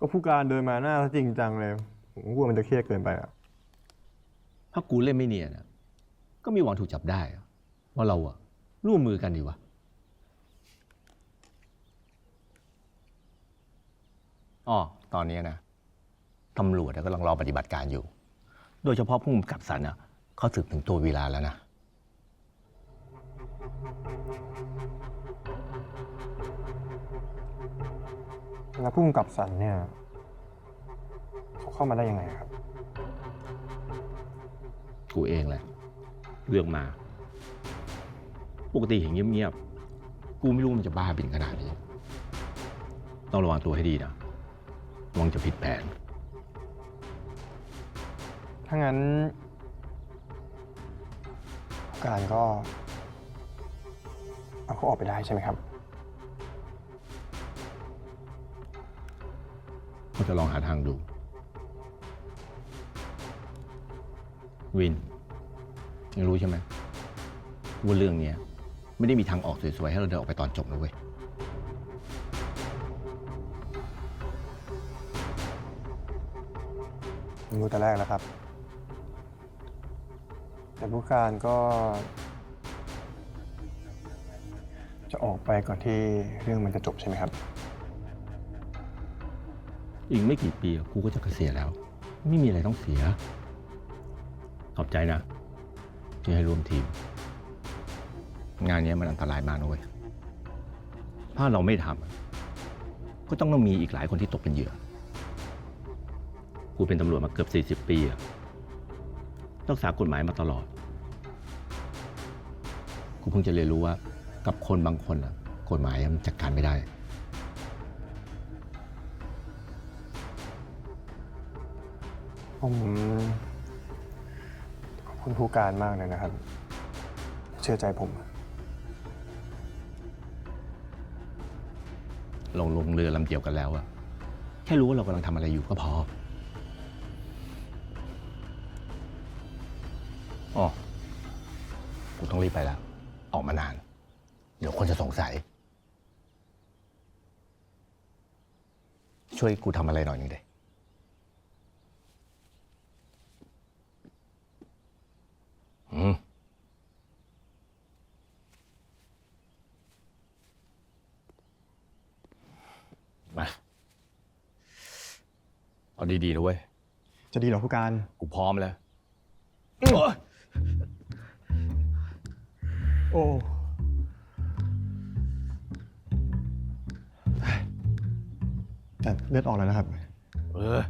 ก็ผู้การเดินมาหน้าซะจริงจังเลย ผมก็กลัวมันจะเครียดเกินไปอะ ถ้ากูเล่นไม่เนียนอะก็มีหวังถูกจับได้อะว่าเราอะร่วมมือกันดีวะ อ๋อ ตอนนี้นะตำรวจอะกำลังรอปฏิบัติการอยู่ โดยเฉพาะผู้กำกับสันอะเขาสืบถึงตัววีลาแล้วนะ แล้วผู้กำกับสันเนี่ยเขาเข้ามาได้ยังไงครับ กูเองแหละเลือกมา ปกติเห็นเงียบๆ กูไม่รู้มันจะบ้าบินขนาดนี้ ต้องระวังตัวให้ดีนะระวังจะผิดแผน ถ้างั้นผู้การก็ เอาเขาออกไปได้ใช่ไหมครับ ก็จะลองหาทางดู วินยังรู้ใช่ไหมว่าเรื่องเนี้ยไม่ได้มีทางออกสวยๆ ให้เราเดินออกไปตอนจบนะเว้ย รู้แต่แรกแล้วครับ แต่ผู้การก็ จะออกไปก่อนที่เรื่องมันจะจบใช่ไหมครับ อีกไม่กี่ปีกูก็จะเกษียณแล้ว ไม่มีอะไรต้องเสีย ขอบใจนะที่ให้ร่วมทีม งานนี้มันอันตรายมากนะเว้ยถ้าเราไม่ทำก็ต้องต้องมีอีกหลายคนที่ตกเป็นเหยื่อ กูเป็นตำรวจมาเกือบ 40 ปีอะรักษากฎหมายมาตลอด กูเพิ่งจะเรียนรู้ว่า กับคนบางคนอะกฎหมายมันจัดการไม่ได้ ผมขอบคุณผู้การมากเลยนะครับ เชื่อใจผมลงลงเรือลำเดียวกันแล้วอะแค่รู้ว่าเรากำลังทำอะไรอยู่ก็พออ๋อกูต้องรีบไปแล้ว ออกมานาน เดี๋ยวคนจะสงสัย ช่วยกูทำอะไรหน่อยหนึ่งเด้อืม มา เอาดีๆนะเว้ย จะดีเหรอผู้การ กูพร้อมแล้ว โอ้ แต่เลือดออกแล้วนะครับ เออ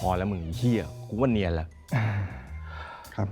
พอแล้วมึงเฮียกูว่าเนียนแล้วครับ